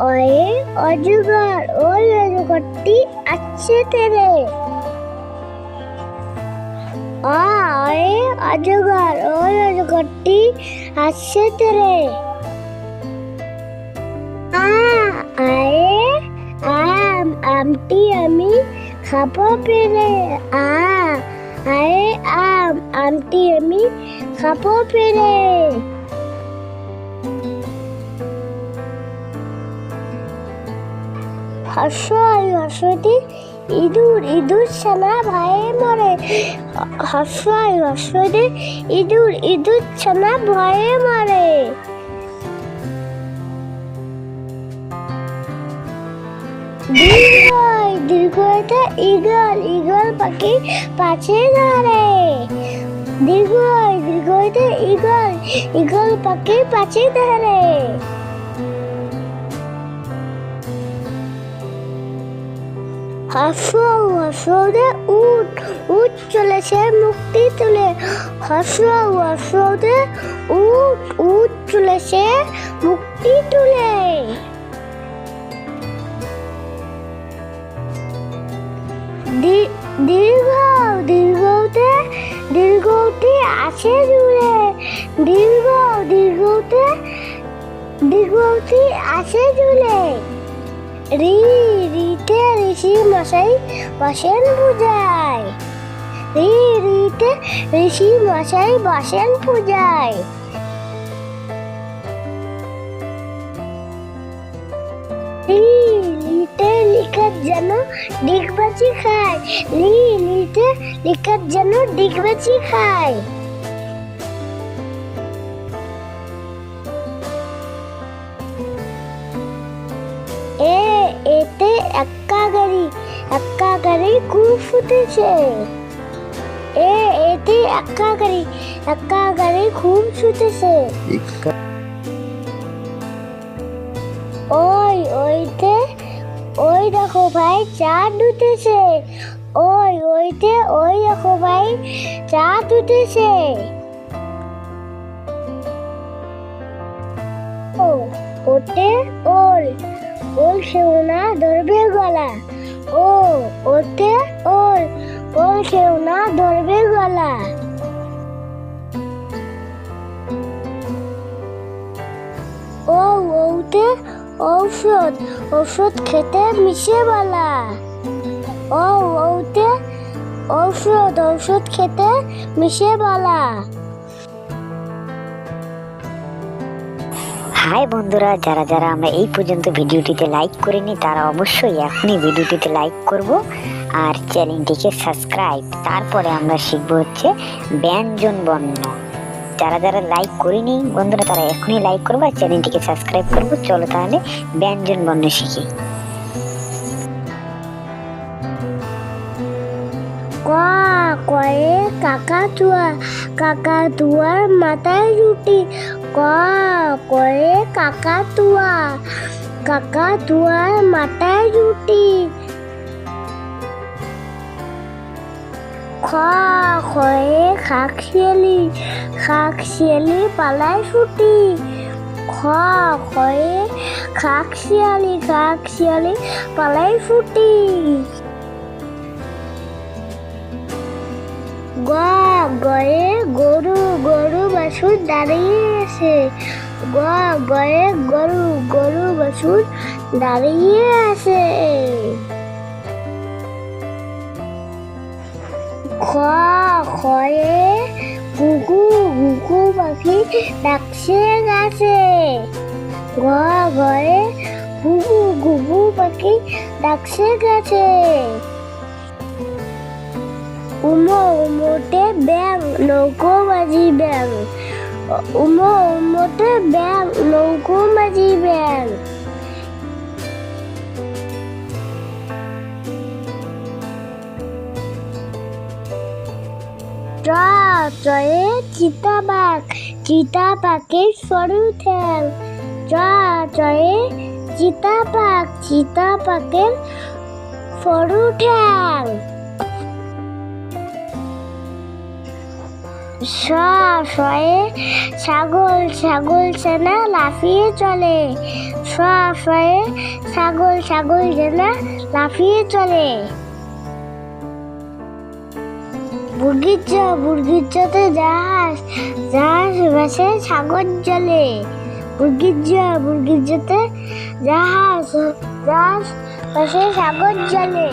অয়ে অজগর, ওই অজগরটি আছে অয়ে অজগর, ওই অজগরটি আছে তেরে। আয়ে আম, আমটি আমি খাব পেরে। আ, আয়ে আম, আমটি আমি খাব পেরে। হাস্যই হাস্যটি ইঁদুর ইঁদুর ছানা ভয়ে মরে। হাস্যই হাস্যটি ইঁদুর ইঁদুর ছানা ভয়ে মরে। দীর্ঘটা ইগল ইগল পাখি পাছে ধরে। দীর্ঘই দীর্ঘটা ইগল ইগল পাখি পাছে ধরে। হাসো হাসোদে উঠ উঠ চলেছে, মুক্তি তুলে। হাসো হাসোদে উঠ উঠ চলেছে, মুক্তি তুলে। দীর্ঘ, দীর্ঘতে দীর্ঘটি আছে জুড়ে। দীর্ঘ, দীর্ঘতে দীর্ঘটি আছে জুড়ে। রি ঋষি মশাই বসেন পূজায়। রিতে ঋষি মশাই বসেন পূজায়। লিতে যেন ডিগবাজি খায়। লি লিতে লিখার যেন ডিগবাজি খায়। খুব ফুটেছে। এ এতে এক্কা গাড়ি খুব ছুটেছে। ওই ওইতে ওই দেখো ভাই চা দুটেছে। ওই ওইতে ওই দেখো ভাই চা দুটেছে। ও, ওতে ওল ওল সেওনা ধরবে গলা। ও, ওতে ওল ওল সেওনা ধরবে গলা। ও, ওতে ঔষধ ঔষধ খেতে মিশে বলা ও, ওতে ঔষধ ঔষধ খেতে মিশে বলা হাই বন্ধুরা, যারা যারা আমরা এই পর্যন্ত ভিডিওটিতে লাইক করিনি, তারা অবশ্যই এখনই ভিডিওটিতে লাইক করব আর চ্যানেলটিকে সাবস্ক্রাইব তারপরে আমরা শিখব হচ্ছে ব্যঞ্জন বর্ণ। যারা যারা লাইক করিনি, বন্ধুরা, তারা এখনই লাইক করব আর চ্যানেলটিকে সাবস্ক্রাইব করব। চলো তাহলে ব্যঞ্জন বর্ণ শিখি। কা কয়ে কাকা তুয়া কাকা তুয়ার মাথায় রুটি। কা, কয়ে কাকা তুয়া কাকা তুয়ার মাথায় রুটি। খ খয়ে খাক শিয়ালি খাক শিয়ালি পালায় ছুটি। খ খয়ে খাক শিয়ালি খাক শিয়ালি পালায় ছুটি। বাছুর দাঁড়িয়ে আছে। গ, গয়ে গরু গরু বাছুর দাঁড়িয়ে আছে। খ খয়ে গুগু গুগু পাখি ডাকছে গাছে। গ গয়ে গুগু গুগু পাখি ডাকছে গাছে। উমো উমোতে ব্যাং নৌকো বাজি ব্যাং উমো, উমোতে ব্যাং নৌকো মাঝি ব্যাং চয়ে চিতাবাঘ চিতাবাঘের সরু ঠ্যাং চয়ে চিতাবাঘ চিতাবাঘের সরু ঠ্যাং শয়ে ছাগল ছাগল সেনা লাফিয়ে চলে। শয়ে ছাগল ছাগল সেনা লাফিয়ে চলে। বুর্গির জ বুর্গির জতে জাহাজ জাহাজ ভেসে সাগর জলে বুর্গির জ জতে জাহাজ জাহাজ ভেসে সাগর জলে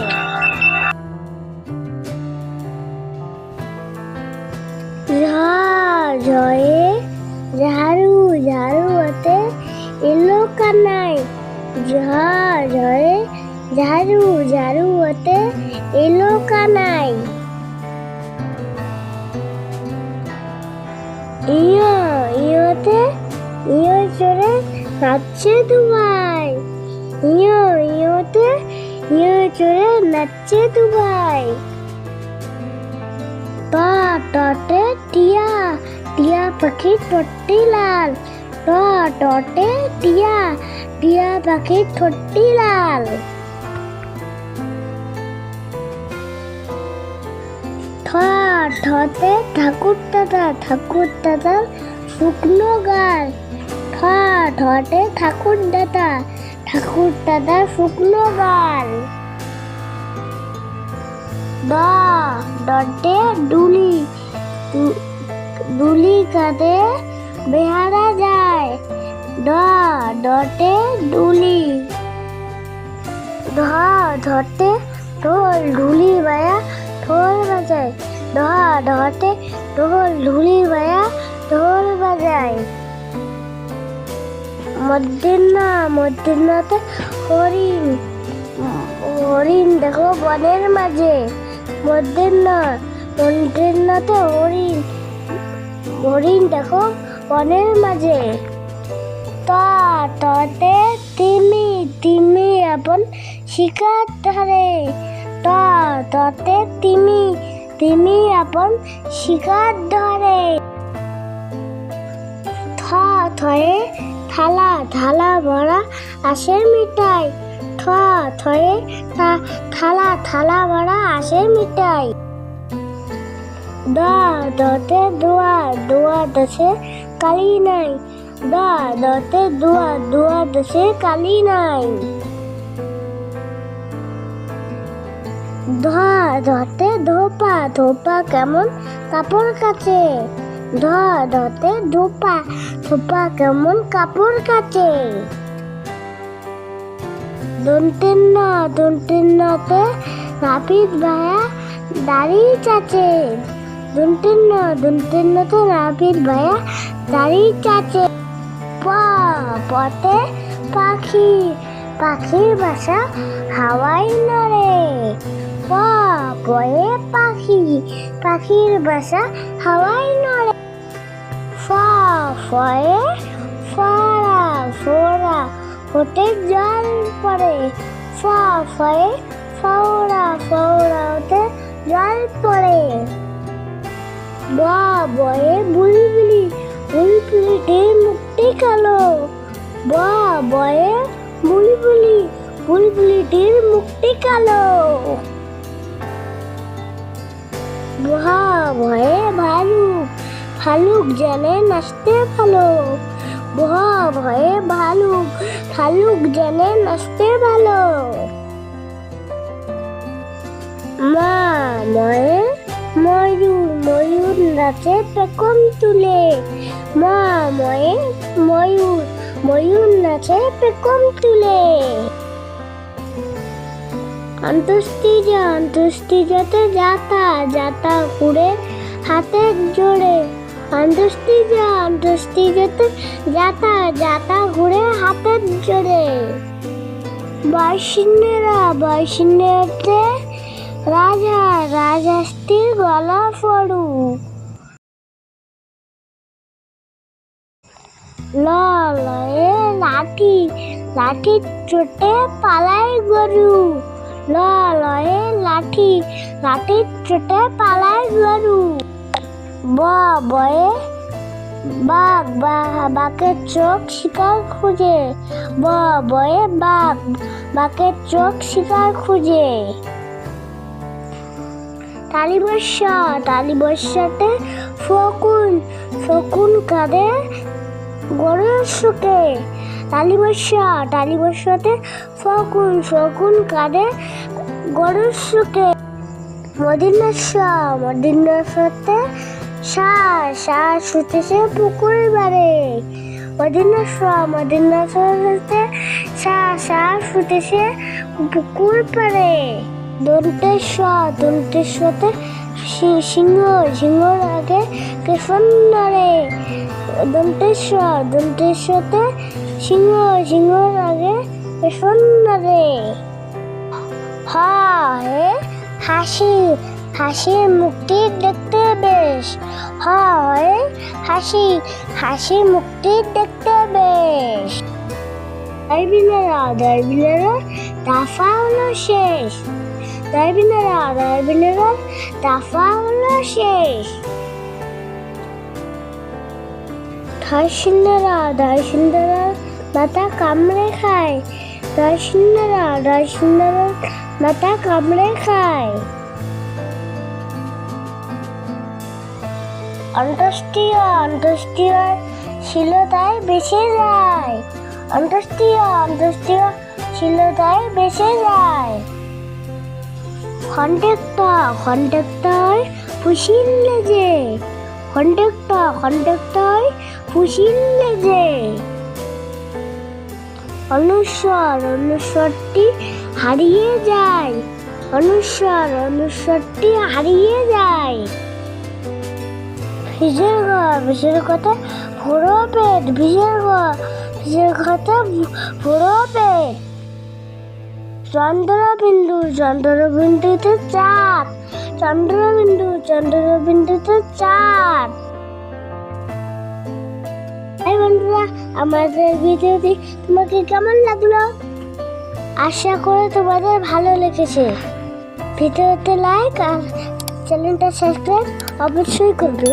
ঝ- ঝয়ে ঝাড়ু ঝাড়ু হাতে এলো কানাই। ইয়ো, ইয়োতে, ইয়ো চড়ে নাচছে দুবাই। ইয়ো, ইয়োতে, ইয়ো চড়ে নাচছে দুবাই। ট টটে টিয়া টিয়া পাখি ঠোঁটটি লাল। টটে টিয়া টিয়া পাখি ঠোঁটটি লাল। ঠতে ঠাকুর দাদা, ঠাকুর দাদার শুকনো গাল। ঠ ঠতে ঠাকুর দাদা, ঠাকুর দাদার শুকনো গাল। ড ডটে ডুলি ডুলি কাঁধে বেহারা যায়। ড, ডটে ডুলি। ধ ধরতে ঢোল ঢুলি বায়া ঢোল বাজায়। ধ ধরতে ঢোল ঢুলি বায়া ঢোল বাজায়। মধ্যাহ্ন মধ্যাহ্নতে হরিণ হরিণ দেখো বনের মাঝে। মধ্যাহ্ন মধ্যাহ্নতে হরিণ হরিণ দেখো বনের মাঝে। তা ততে তিমি তিমি আপন শিকার ধরে তা ততে তিমি তিমি আপন শিকার ধরে থ থয়ে থালা থালা ভরা আসে মিঠাই। ঠ থয়ে থা থালা থালা ভরা আসে মিঠাই। দ, দতে দোয়া দোয়া দশে কালি নাই। দ দতে দোয়া দোয়া দশে কালি নাই। ধ ধতে ধোপা ধোপা কেমন কাপড় কাচে? ধ ধতে ধোপা ধোপা কেমন কাপড় কাচে? দন্তেন্ন দন্তেন্নতে নাপিত ভায়া দাড়ি চাচে। দন্তেন্ন দন্তেন্নতে নাপিত ভায়া দাড়ি চাচে। প পতে পাখি। পাখির বাসা হাওয়াই নড়ে। পয়ে পাখি, পাখির বাসা হাওয়াই নড়ে। ফয়ে ফরা ফোরা, ফোটে জল পড়ে। ফয়ে ফৌরা ফৌরা হতে জল পড়ে। ব বয়ে বুলবুলি বুলবুলিটির মুক্তি কালো। ব, বয়ে বুলবুলি, বুলবুলিটির মুক্তি কালো। ভা ভয়ে ভালুক ভালুক জানে নাচতে ভালো। ভা ভয়ে ভালুক ভালুক জানে নাচতে ভালো। মা, ময়ে ময়ূর ময়ূর নাচে পেকম তুলে। মা, ময়ে, ময়ূর ময়ূর নাচে পেকম তুলে। অন্তস্তিজা অন্তস্তিজাতে যাতা যাতা ঘুরে হাতের জোরে। অন্তস্তিজা অন্তস্তিজাতে যাতা যাতা ঘুরে হাতের জোরে। বয়সিন্নেরা বয়সিন্নেতে রাজা রাজাস্তির গলা ফড়ু ল লয়ে লাঠি লাঠি চোটে পালাই গরু। ল লয়ে লাঠি লাঠি চোটে পালাই গরু। ব, বয়ে বাঘ বা- বাঘের চোখ শিকার খুঁজে। ব, বয়ে বাঘ বাঘের চোখ শিকার খুঁজে। তালিবস্য তালিবস্যতে ফকুন ফকুন কাঁদে গড়ের সুখে। টালি বর্ষা টালি বর্ষাতে ফকুন ফকুন কাঁদে গড়ের সুখে। মদিনাশা মদিনাশাতে সা সা ছুটেছে পুকুর বারে মদিনাশা মদিনাশাতে সা সা ছুটেছে পুকুর পারে দন্তেশ্বর, দন্তেশ্বরতে সি- সিংহ সিংহর আগে কেশন নারে দন্তেশ্বর দন্তেশ্বরতে সিংহ, সিংহর আগে নারে হয় হাসি হাসির মুক্তি দেখতে বেশ। হয় হাসি হাসি মুক্তি দেখতে বেশ। দারবিনারা দারবিনারা দাফা হলো শেষ। দারবিনারা দারবিনারা দাফা হলো শেষ। ধর্ষণরা ধর্ষণরা মাথা কামড়ে খায়। ধর্ষণরা ধর্ষণরা মাথা কামড়ে খায়। অন্তষ্টীয় অন্তষ্টীয় শিলতায় বেঁচে যায়। অন্তষ্টীয় অন্তষ্টীয় শিলতায় বেঁচে যায়। খন্ডেক্টা খন্ডেক্টার ফুসিল লেজে খন্ডেক্টা খন্ডেক্টার ফুসিল লেজে অনুস্বর, অনুস্বরটি হারিয়ে যায়। অনুস্বর, অনুস্বরটি হারিয়ে যায়। ভিজের ঘর ভিজের কথা ভোরো পেট ভিজের ঘর ভিজের কথা ভোরো পেট। চন্দ্রবিন্দু, চন্দ্রবিন্দুতে চাঁদ, চন্দ্রবিন্দু, চন্দ্রবিন্দুতে চাঁদ। এই বন্ধুরা, আমাদের ভিডিওটি তোমাকে কেমন লাগল? আশা করে তোমাদের ভালো লেগেছে। ভিডিওতে লাইক আর চ্যানেলটা সাবস্ক্রাইব অবশ্যই করবে।